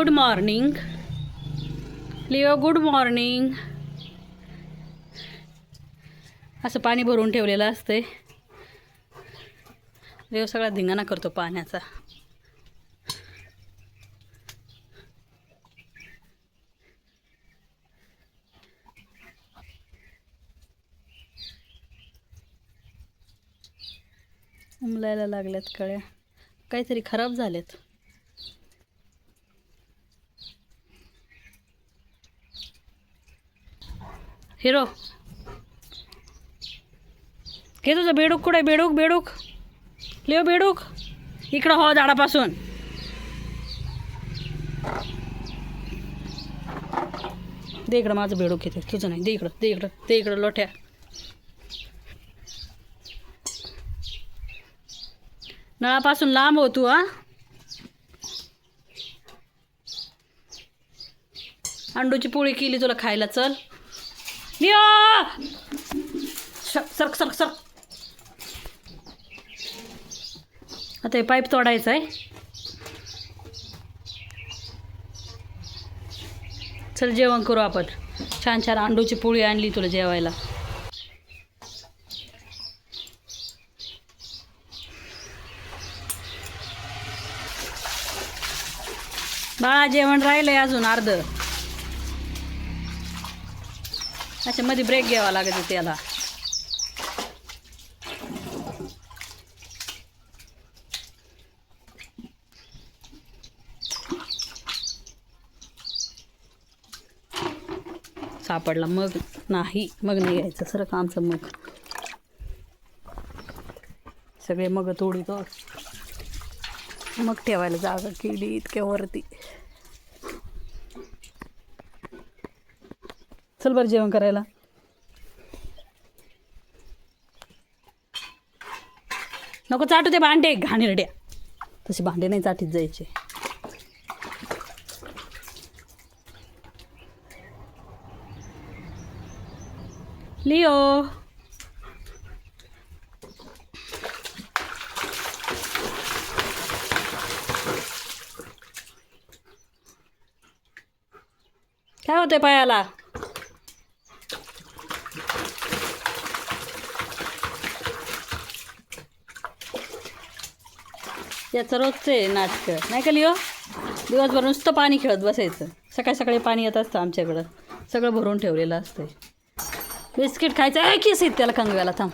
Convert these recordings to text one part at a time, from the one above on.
Good morning Leo good morning असं पाणी भरून ठेवलेलं असते लिओ सगळा धिंगाणा करतो पाण्याचा. उमलायला लागल्यात कळ्या. काहीतरी खराब झालेत. हिरो। हे तुझं बेडूक कुठे? बेडूक बेडूक. लिओ बेडूक. इकडं हो झाडापासून. दे इकडं माझं बेडूक घेते. तुझं नाही. दे इकडं दे इकडं दे इकडं लोठ्या. नळापासून लांब हो तू हा. अंडूची पोळी केली तुला खायला चल. लिओ सरक सरक सरक आता हे पाईप तोडायचं आहे चल जेवण करू आपण. छान छान अंडूची पोळी आणली तुला जेवायला. बाळा जेवण राहिलंय अजून अर्ध. अच्छा मध्ये ब्रेक घ्यावा लागत त्याला. सापडला. मग नाही मग नाही घ्यायचं. सर आमचं मग. सगळे मग तोडतो मग ठेवायला जागा केली इतक्या वरती. चल बरं जेवण करायला. नको चाटू ते भांडे घाणेरड्या तसे भांडे नाही चाटीत जायचे. लिओ. काय होते पायाला? त्याचं रोजचं आहे नाटकं. नाही का लिओ? दिवसभर नुसतं पाणी खेळत बसायचं. सकाळी सकाळी पाणी येत असतं आमच्याकडं. सगळं भरून ठेवलेलं असतं बिस्किट खायचं. आहे की सीत त्याला कंगव्याला थांब.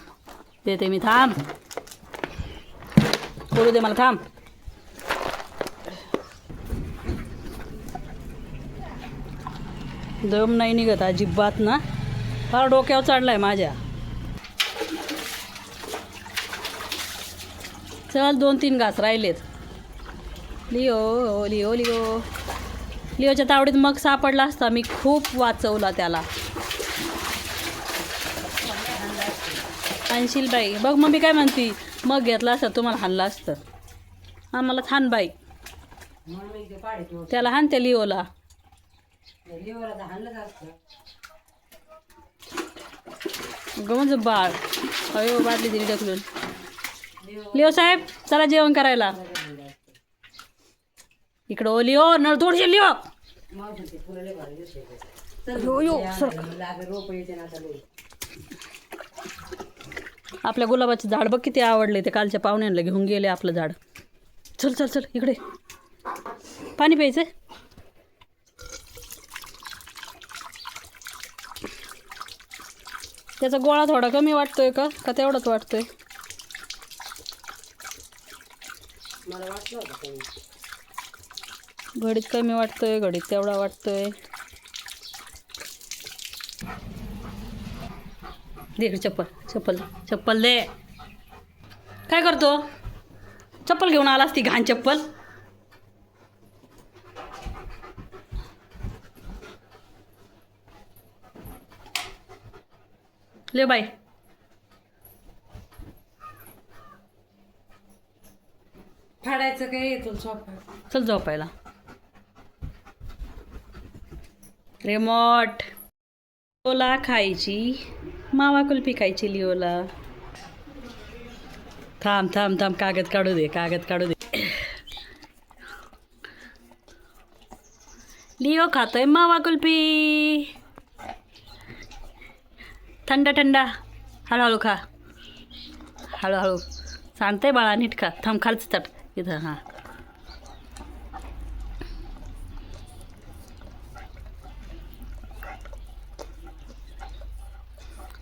देते मी थांब. बोलू दे मला थांब. दम नाही निघत अजिबात ना. फार डोक्यावर चढलाय माझ्या. चल दोन तीन घास राहिलेत. Leo Leo Leo. लिओच्या तावडीत मग सापडला असता मी खूप वाचवला त्याला. आणशील बाई बघ मम्मी काय म्हणती. मग घेतला असतं तुम्हाला हाणलं असतं. आम्हाला छान बाई. त्याला हान त्या लिओला. गमज बाळ. अयो बादली दिली ढकलून. लिओ साहेब चला जेवण करायला. इकडं ओ लिओ नळ तोडशील लिओ. यो आपल्या गुलाबाचं झाड बघ किती आवडले ते कालच्या पाहुण्यांना घेऊन गेले आपलं झाड. चल चल चल इकडे. पाणी प्यायचं त्याचा गोळा थोडा कमी वाटतोय का? का तेवढाच वाटतोय? घडीत कमी वाटतोय घडीत तेवढा वाटतोय. दे चप्पल चप्पल चप्पल दे. काय करतो? चप्पल घेऊन आलास ती घाण चप्पल. ले बाई. फाडायचं काय येतो सोपा चल झोपायला. रेमॉट. लिओला खायची. मावा कुल्फी खायची लिओला. थांब थांब थांब. कागद काढू दे कागद काढू दे. लिओ खातोय मावा कुल्फी. थंड थंड. हळूहळू खा. हळूहळू. सांगते बाळा नीट खा. थांब खालच तट इथं हां.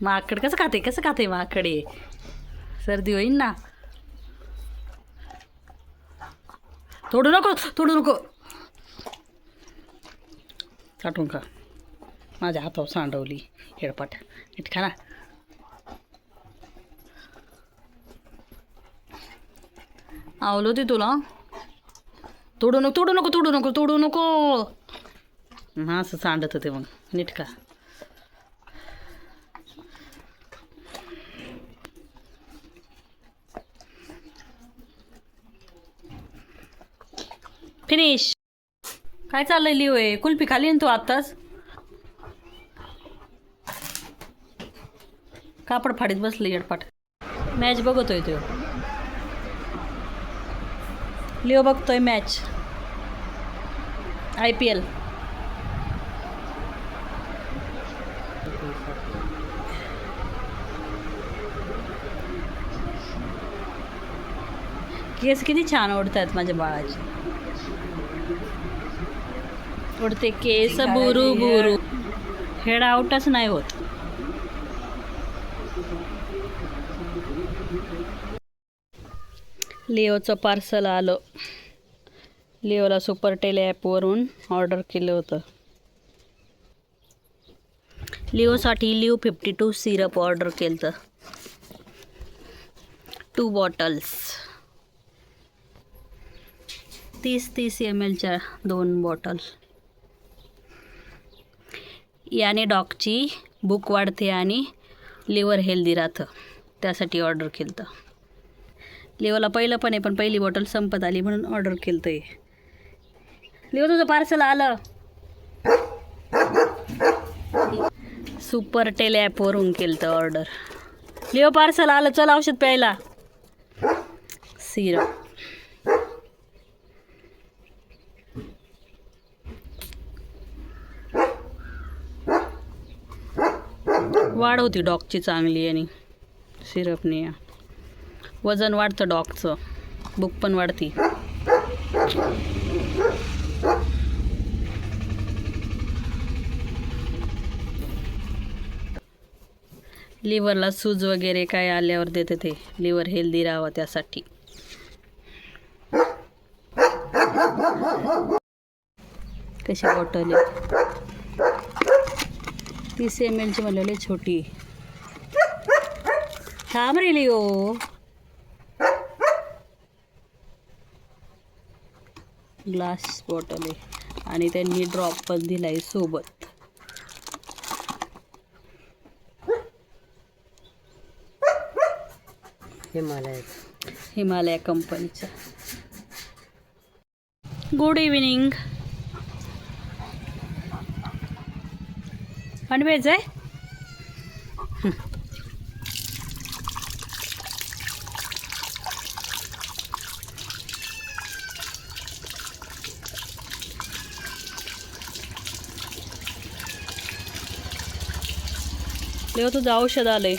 माकड कसं खाते कसं खाते माकडे सर्दी होईन ना. तोडू नको तोडू नको. चाटून खा. माझ्या हातावर सांडवली हेडपाट. नीट खा ना. आवलो ते तुला तोडू नको तोडू नको तोडू नको तोडू नको हा असं सांडत होते मग नीट का फिनिश काय चाललंय लिओ आहे कुल्फी खाली ना तू आत्ताच कापड फाडीत बसले येडपाट मॅच बघतोय तो लिओ बघतोय मॅच आय पी एल केस किती छान ओढत आहेत माझ्या बाळाचे. उडते केस बुरू बुरू. हेड आउटच नाही होत. लिओचं पार्सल आलं. लिओला सुपर टेले ॲपवरून ऑर्डर केलं होतं. लिओसाठी Leo fifty two syrup order केलं होतं टू बॉटल्स तीस तीस एम एलच्या दोन बॉटल याने डॉगची भूक वाढते आणि लिव्हर हेल्दी राहतं. त्यासाठी ऑर्डर केलं होतं लिओला पहिलं पण आहे पण पहिली बॉटल संपत आली म्हणून ऑर्डर केलं ते हे तुझं पार्सल आलं. सुपर टेल ॲपवरून केलं तर ऑर्डर लिओ पार्सल आलं चल औषध प्यायला. सिरप वाढ होती डॉगची चांगली आणि सिरपने वजन वाढतं डॉगचं. बुक पण वाढती. लिव्हरला सूज वगैरे काय आल्यावर देते ते. लिव्हर हेल्दी राहावं त्यासाठी. कशी बॉटल ती तीस एम एलची म्हणलेली छोटी. थांब रे लिओ. ग्लास बॉटल आहे. आणि त्यांनी ड्रॉप पण दिलाय सोबत. हिमालय. हिमालया कंपनीचा गुड इव्हिनिंग अनवेज आहे? देव तुझं औषध आलंय.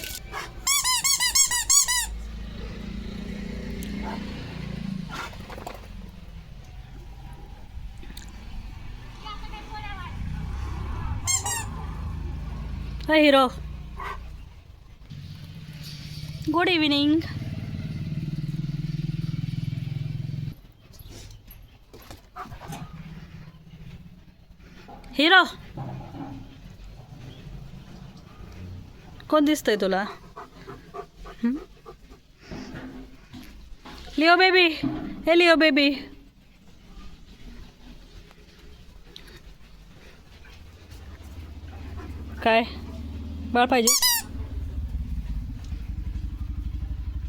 Hi hero. Good evening hero. कोण दिसतंय तुला? लिओ बेबी हे लिओ बेबी. काय? बाळ पाहिजे?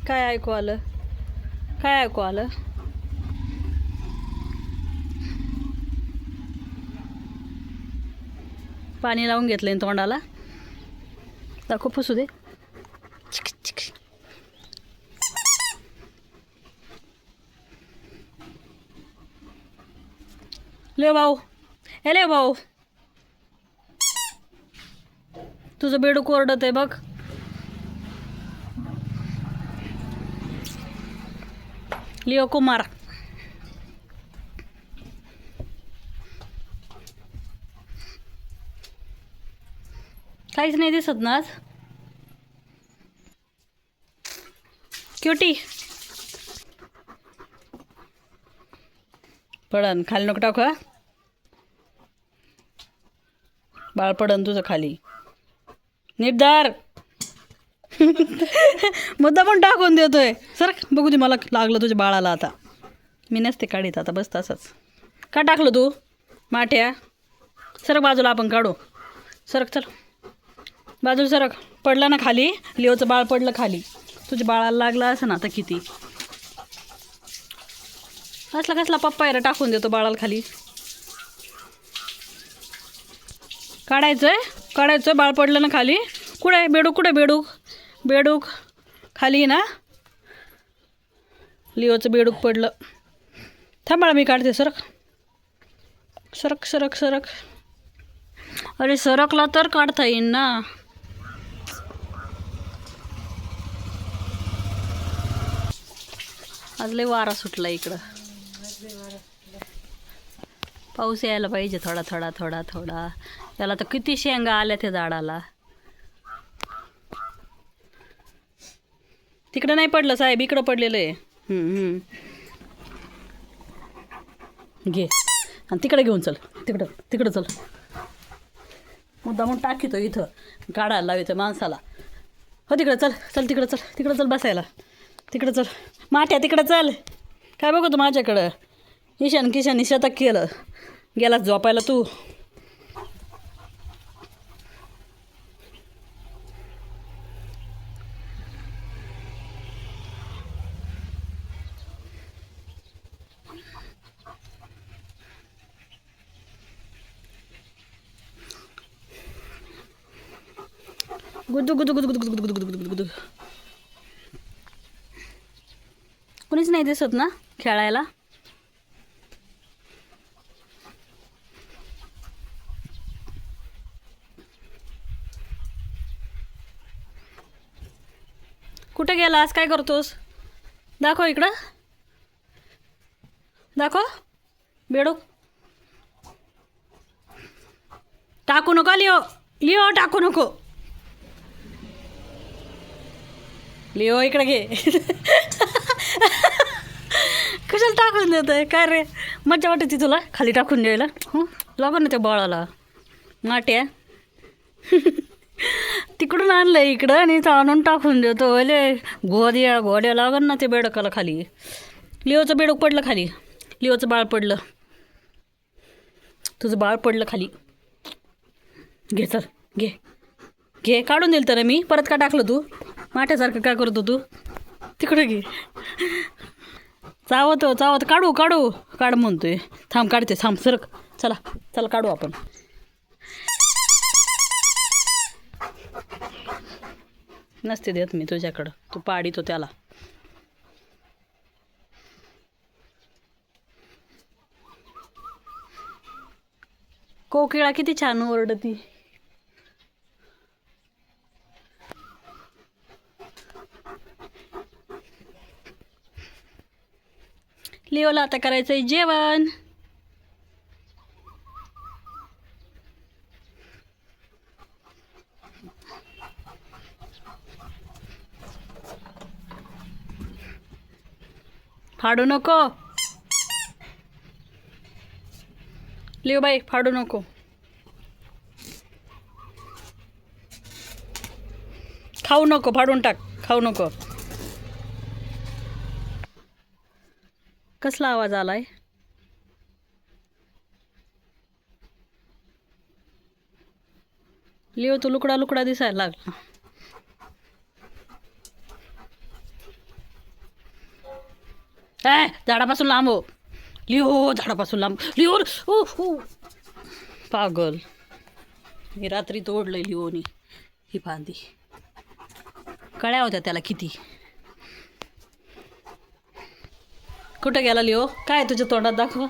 काय ऐकू आलं? काय ऐकू आलं? पाणी लावून घेतलं तोंडाला? दाखव पुसू दे चिक, चिक. ले भाऊ हेले भाऊ तुझं बेडूक कोरडत आहे बघ लिओ कुमार काहीच नाही दिसत ना आज. क्युटी पडन खाली नको टाकू बाळ पडन तुझं खाली. निर्धार मुद्दा पण टाकून देतोय. सर बघू दे मला लागलं तुझ्या बाळाला आता. मी नसते काढीत आता बस तसंच. का टाकलं तू? माठ्या. सरक बाजूला आपण काढू. सरक चल. बाजूला सरक पडला ना खाली. लिओचं बाळ पडलं खाली. तुझ्या बाळाला लागलं असं ना आता किती? असला कसला पप्पा रे टाकून देतो बाळाला खाली. काढायचं आहे काढायचं बाळ पडलं ना खाली. कुठे आहे? बेडूक कुठे बेडूक? बेडूक खाली ना? लिओचं बेडूक पडलं. थांब मी काढते सरक. सरक सरक सरक. अरे सरकला तर काढता येईन ना. आज लय वारा सुटला इकडं. पाऊस यायला पाहिजे थोडा थोडा थोडा थोडा. त्याला तर किती शेंगा आल्या त्या झाडाला. तिकडं नाही पडलं साहेब इकडं पडलेलं आहे. घे. आणि तिकडे घेऊन चल. तिकडं तिकडं चल. मुद्दा म्हणून टाकीतो इथं. काढायला लावायचं माणसाला. हो तिकडं चल चल तिकडं चल तिकडं चल बसायला. तिकडं चल माठ्या तिकडं चल काय बघू तू माझ्याकडं ईशान किशान शतक केलं गेलास झोपायला तू गुदू गुदू गुदू गुदू गुदू गुदू गुदू गुदू गुदू नाही दिसत ना खेळायला? कुठे गेलास? काय करतोस? दाखव इकडं. दाखव. बेडूक टाकू नको लिओ. लिओ टाकू नको. लिओ इकडे घे. कशाला टाकून देत आहे? काय रे? मज्जा वाटते तुला? खाली टाकून द्यायला? हं? लागो ना त्या बाळाला. माट्या तिकडून आणलं इकडं आणि इथं आणून टाकून देतो. अले गोद्या गोड्या लागन ना ते बेडकाला खाली. लिओचं बेडूक पडलं खाली. लिओचं बाळ पडलं. तुझं बाळ पडलं खाली. घे चल घे. घे काढून दिलं तर मी. परत का टाकलं तू? माठ्यासारखं काय करतो तू? तिकडं घे. चावत चावत काढू काढू. काढ म्हणतोय. थांब काढते. थांब सरक. चला चला काढू आपण. नसते देत मी तुझ्याकडं. तू पाडितो त्याला. कोकिळा किती छान ओरडती. लिओला आता करायचंय जेवण. फाडू नको. लिओ बाई फाडू नको. खाऊ नको फाडून टाक खाऊ नको. कसला आवाज आलाय? लिओ तो लुकडा लुकडा दिसायला लागला. ए झाडापासून लांब हो. लिओ झाडापासून लांब. लिओ ओ हो. पागल. मी रात्री तोडलंय लिओनी ही फांदी. कळ्या होत्या त्याला किती. कुठं गेला लिओ? काय तुझ्या तोंडात? दाखव.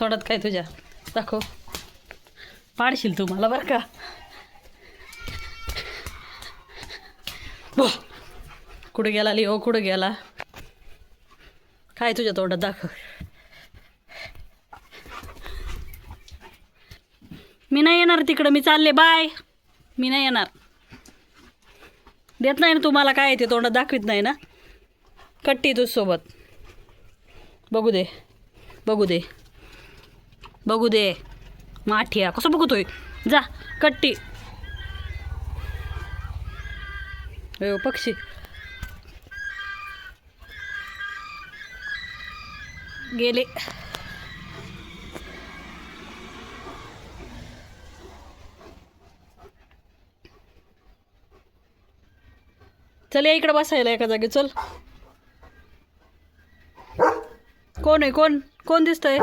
तोंडात काय तुझ्या? दाखव. पाडशील तू मला बरं का? कुठं गेला लिओ? कुठं गेला? काय तुझ्या तोंडात? दाखव. मी नाही येणार तिकडं. मी चालले. बाय. मी नाही येणार. देत नाही ना तुम्हाला काय ते तोंडात? दाखवित नाही ना? कट्टी तुझ्यासोबत. बघू दे. बघू दे. बघू दे. माठिया कसं बघतोय? जा कट्टी. अयो पक्षी. गेले. चल या इकडे बसायला एका जागी चल. कोण आहे? कोण? कोण दिसतंय?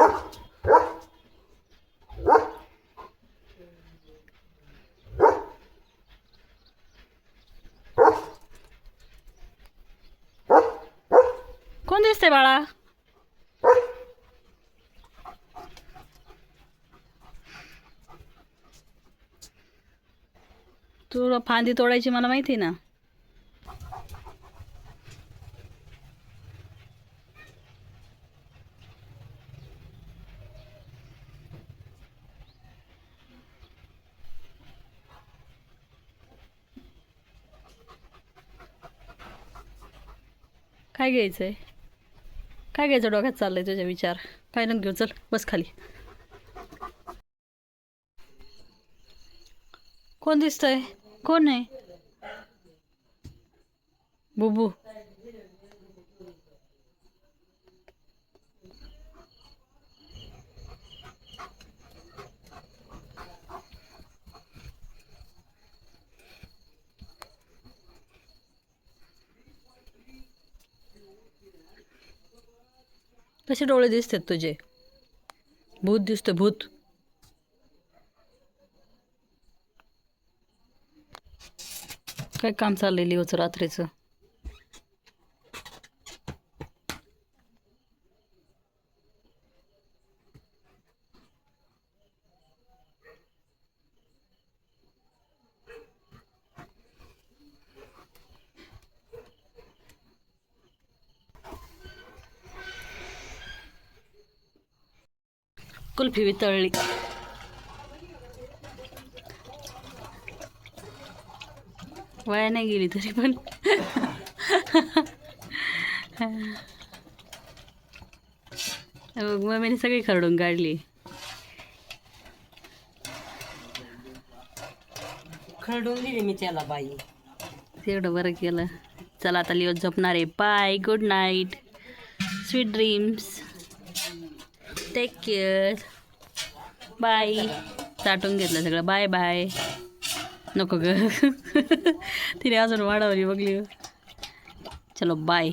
कोण दिसतंय बाळा? तू फांदी तोडायची मला माहिती आहे ना. काय घ्यायचं आहे काय घ्यायचं डोक्यात चाललंय तुझ्या विचार? काय नको घेऊ चल बस खाली. कोण दिसतंय? कोण आहे? बुबू. कसे डोळे दिसतात तुझे? भूत दिसतं भूत. काय काम चाललेली होतं रात्रीचं? कुल्फी वितळली वाया नाही गेली तरी पण. बघ मम्मीने सगळी खरडून काढली. खरडून दिली मी त्याला बाई. तेवढं बरं केलं. चला आता लिओ झोपणार आहे. Bye good night sweet dreams take care bye. चाटून घेतलं सगळं. Bye bye. नको ग. तिने अजून वाढवली बघली. चलो बाय.